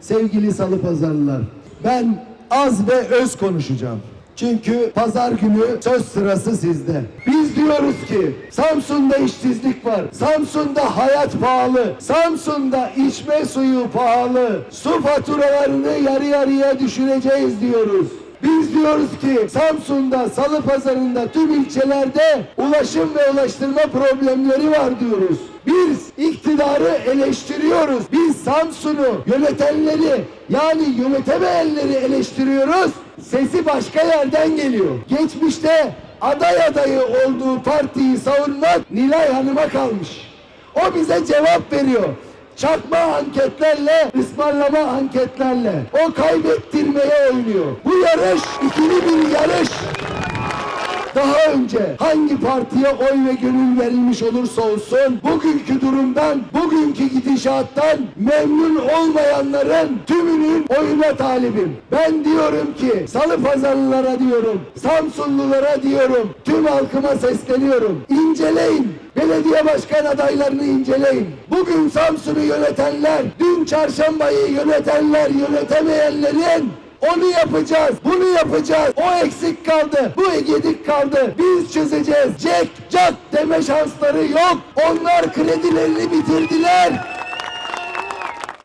Sevgili salı pazarlılar, ben az ve öz konuşacağım. Çünkü pazar günü söz sırası sizde. Biz diyoruz ki Samsun'da işsizlik var. Samsun'da hayat pahalı. Samsun'da içme suyu pahalı. Su faturalarını yarı yarıya düşüreceğiz diyoruz. Biz diyoruz ki Samsun'da, Salı Pazarı'nda tüm ilçelerde ulaşım ve ulaştırma problemleri var diyoruz. Biz iktidarı eleştiriyoruz. Biz Samsun'u yönetenleri yani yönetemeyenleri eleştiriyoruz. Sesi başka yerden geliyor. Geçmişte aday adayı olduğu partiyi savunmak Nilay Hanım'a kalmış. O bize cevap veriyor. Çakma anketlerle, ısmarlama anketlerle. O kaybettirmeye oynuyor. Bu yarış ikili bir yarış. Daha önce hangi partiye oy ve gönül verilmiş olursa olsun bugünkü durumdan, bugünkü gidişattan memnun olmayanların tümünün oyuna talibim. Ben diyorum ki salı pazarlılara diyorum, Samsunlulara diyorum, tüm halkıma sesleniyorum. İnceleyin. Belediye başkan adaylarını inceleyin. Bugün Samsun'u yönetenler, dün çarşambayı yönetenler, yönetemeyenlerin onu yapacağız, bunu yapacağız. O eksik kaldı, bu yedik kaldı. Biz çözeceğiz. Cek, cak deme şansları yok. Onlar kredilerini bitirdiler.